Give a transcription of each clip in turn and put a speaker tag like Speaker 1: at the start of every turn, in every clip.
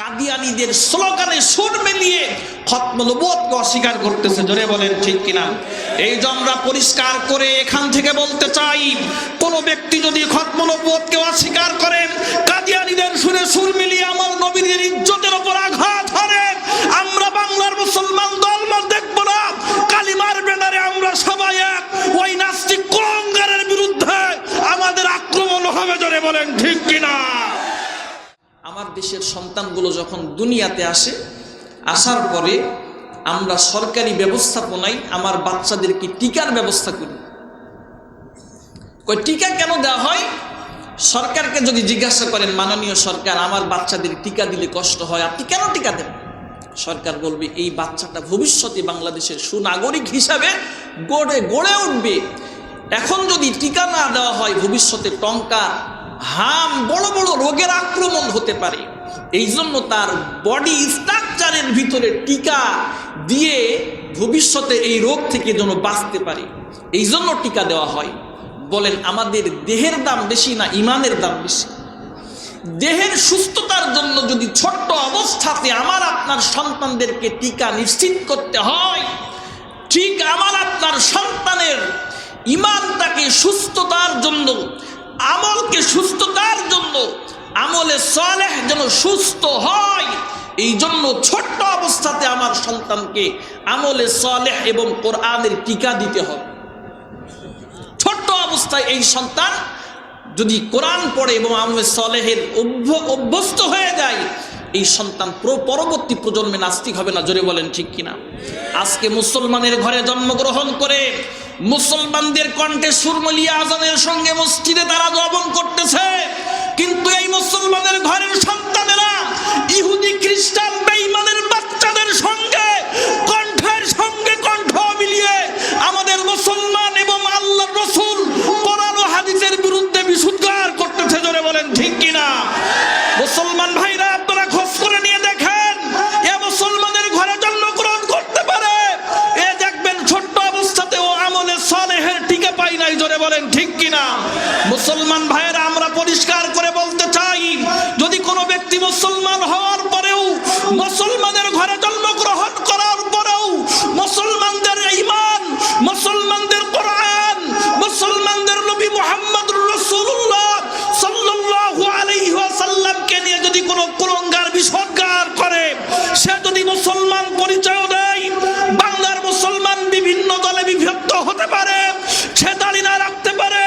Speaker 1: কাদিয়ানিদের স্লোগানে সুর মিলিয়ে খতমলবোধকে অস্বীকার করতেছে? জোরে বলেন, ঠিক কিনা? এই আমরা পরিষ্কার করে এখান থেকে বলতে চাই, কোন ব্যক্তি যদি খতমলবোধকে অস্বীকার দেশের সন্তানগুলো যখন দুনিয়াতে আসে, আসার পরে আমরা সরকারি ব্যবস্থাপনায় আমার বাচ্চাদেরকে টিকার ব্যবস্থা করি। টিকা কেন দেওয়া হয়? সরকারকে যদি জিজ্ঞাসা করেন, মাননীয় সরকার, আমার বাচ্চাদের টিকা দিলে কষ্ট হয়, আপনি কেন টিকা দেন? সরকার বলবে, এই বাচ্চাটা ভবিষ্যতে বাংলাদেশের সুনাগরিক হিসাবে গড়ে গড়ে উঠবে। এখন যদি টিকা না দেওয়া হয়, ভবিষ্যতে টঙ্কা, হাম, বড় বড় রোগের আক্রমণ হতে পারে। এই জন্য তার বডি স্ট্রাকচারের ভিতরে টিকা দিয়ে ভবিষ্যতে এই রোগ থেকে যেন বাঁচতে পারে। এই জন্য টিকা দেওয়া হয়। বলেন, আমাদের দেহের দাম বেশি না ইমানের দাম বেশি? দেহের সুস্থতার জন্য যদি ছোট্ট অবস্থাতে আমার আপনার সন্তানদেরকে টিকা নিশ্চিত করতে হয়, ঠিক আমার আপনার সন্তানের ইমানটাকে সুস্থতার জন্য, আমলকে সুস্থতার জন্য আমলে সলেহ যেন সুস্থ হয় এই জন্য ছোট্ট অবস্থাতে আমার সন্তানকে আমলে সলেহ এবং কোরআনের টিকা দিতে হবে। ছোট্ট অবস্থায় এই সন্তান যদি কোরআন পড়ে এবং আমলে সলেহের অভ্য- অভ্যস্ত হয়ে যায়, এই সন্তান পরবর্তী প্রজন্মে নাস্তিক হবে না, জোরে বলেন ঠিক কিনা? আজকে মুসলমানের ঘরে জন্মগ্রহণ করে মুসলমানদের কণ্ঠে সুরমলিয়া আজানের সঙ্গে মসজিদে তারা জবন করতেছে। ঘরের সন্তানেরা কুলঙ্গার বিসর্গার করে। সে যদি মুসলমান পরিচয় দেয়, বাংলার মুসলমান বিভিন্ন দলে বিভক্ত হতে পারে সে দাড়ি না রাখতে পারে,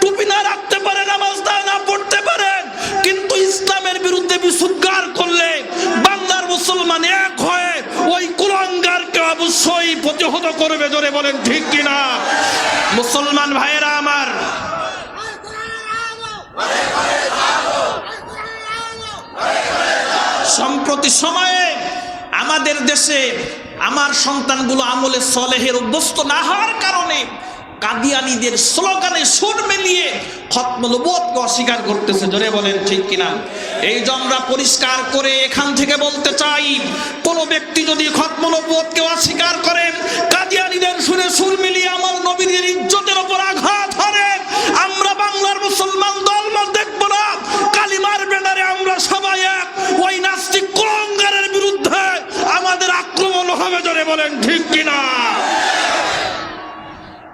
Speaker 1: টুপি না রাখতে পারে, নামাজ না পড়তে পারে, কিন্তু ইসলামের বিরুদ্ধে বিসুদ্গার করলে বাংলার মুসলমান এক হয়ে ওই কুলঙ্গারকে অবশ্যই প্রতিহত করবে, জোরে বলেন ঠিক কিনা? মুসলমান ভাইয়েরা, আমার সম্প্রতি সময়ে আমাদের দেশে আমার সন্তানগুলো আমলে সলেহের অভ্যস্ত না হওয়ার কারণে কাদিয়ানিদের স্লোগানে সুর মিলিয়ে খতমলবোধকে অস্বীকার করতেছে। জোরে বলেন, ঠিক কিনা? এই যে আমরা পরিষ্কার করে এখান থেকে বলতে চাই, কোনো ব্যক্তি যদি খতমলবোধকে অস্বীকার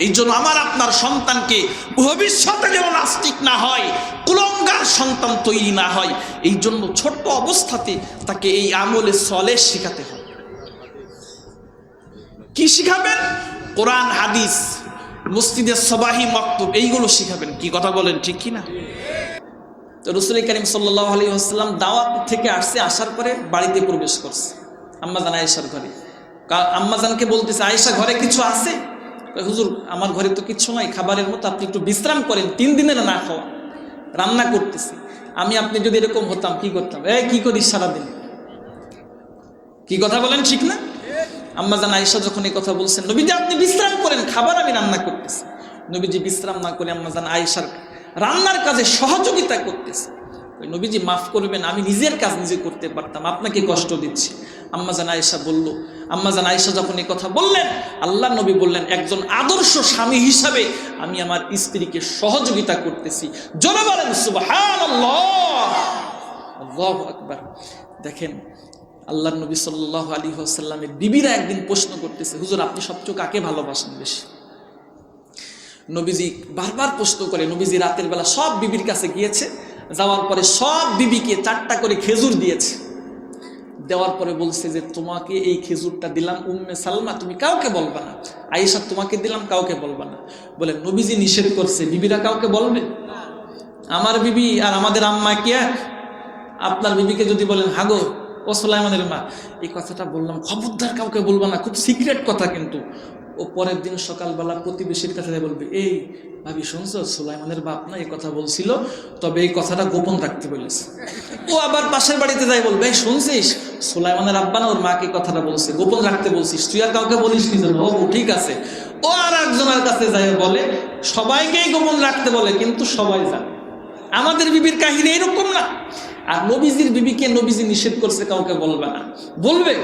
Speaker 1: এই জন্য আমার আপনার সন্তানকে ভবিষ্যতে যেন নাস্তিক না হয়, কুলঙ্গার সন্তান তৈরি না হয়, এই জন্য ছোট্ট অবস্থাতে তাকে এই আমলে সলে শেখাতে হবে কি শিখাবেন? কোরআন, হাদিস, মসজিদের সবাহি মক্তব, এইগুলো শিখাবেন। কি কথা বলেন, ঠিক কি না তো রসুল করিম আসসালাম দাওয়াত থেকে আসছে, আসার পরে বাড়িতে প্রবেশ করছে আম্মাজান আয়েশার ঘরে। আম্মাজানকে বলতেছে, আয়েশা, ঘরে কিছু আছে? হুজুর, আমার ঘরে তো কিছু নাই, খাবারের মতো আপনি একটু বিশ্রাম করেন, তিন দিনের না খাওয়া, রান্না করতেছি। আমি আপনি যদি এরকম হতাম, কি করতাম? এই, কি করিস সারাদিন? কি কথা বলেন ঠিক না? আম্মাজান আয়েশা যখন এই কথা বলছেন, নবীজি, আপনি বিশ্রাম করেন, খাবার আমি রান্না করতেছি। নবীজি বিশ্রাম না করে আম্মাজান আয়েশার রান্নার কাজে সহযোগিতা করতেছে। নবীজি মাফ করবেন, আমি নিজের কাজ নিজে করতে পারতাম, আপনাকে কষ্ট দিচ্ছি। আম্মাজান আয়েশা বলল আম্মাজান আয়েশা যখন এই কথা বললেন, আল্লাহ নবী বললেন, একজন আদর্শ স্বামী হিসাবে আমি আমার স্ত্রীকে সহযোগিতা করতেছি। জোরে বলেন আল্লাহু আকবার।
Speaker 2: দেখেন, আল্লাহ নবী সাল্লাহ আলী আসাল্লামের বিবিরা একদিন প্রশ্ন করতেছে, হুজুর, আপনি সবচেয়ে কাকে ভালোবাসেন বেশি? নবীজি বারবার প্রশ্ন করে, নবীজি, রাতের বেলা সব বিবির কাছে গিয়েছে? যাওয়ার পরে সব বিবিকে চারটা করে খেজুর দিয়েছে। দেওয়ার পরে বলছে যে তোমাকে এই খেজুরটা দিলাম উম্মে সালমা তুমি কাউকে বলবা না। আয়েশা তোমাকে দিলাম কাউকে বলবা না। বলে নবীজি নিষেধ করছে বিবিরা কাউকে বলবে? আমার বিবি আর আমাদের আম্মা কি এক? আপনার বিবিকে যদি বলেন হাগো ও সোলাইমানের মা, এই কথাটা বললাম, খবরদার কাউকে বলবা না, খুব সিক্রেট কথা কিন্তু। ও পরের দিন সকালবেলা প্রতিবেশীর কাছে বলবে, এই ভাবি, শুনছো? সুলাইমানের বাপ না এই কথা বলছিল, তবে এই কথাটা গোপন রাখতে বলেছে। ও আবার পাশের বাড়িতে যাই বলবে শুনছিস? সুলাইমানের আব্বা না ওর মাকে কথাটা বলছে? গোপন রাখতে বলছিস। তুই আর কাউকে বলিস জন্য ও, ঠিক আছে। ও আর একজনের কাছে যাই বলে, সবাইকেই গোপন রাখতে বলে, কিন্তু সবাই জানে। আমাদের বিবির কাহিনী এরকম না। আর নবীজির বিবিকে নবীজি নিষেধ করছে, কাউকে বলবে না। বলবে?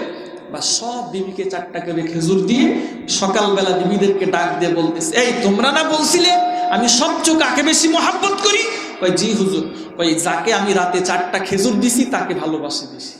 Speaker 2: বা সব বিবিকে চারটা করে খেজুর দিয়ে সকালবেলা বিবিদেরকে ডাক দিয়ে বলতেছে, এই, তোমরা না বলছিলে আমি সবচেয়ে কাকে বেশি মহাব্বত করি? ওই জি হুজুর। ওই যাকে আমি রাতে চারটা খেজুর দিছি, তাকে ভালোবাসি বেশি।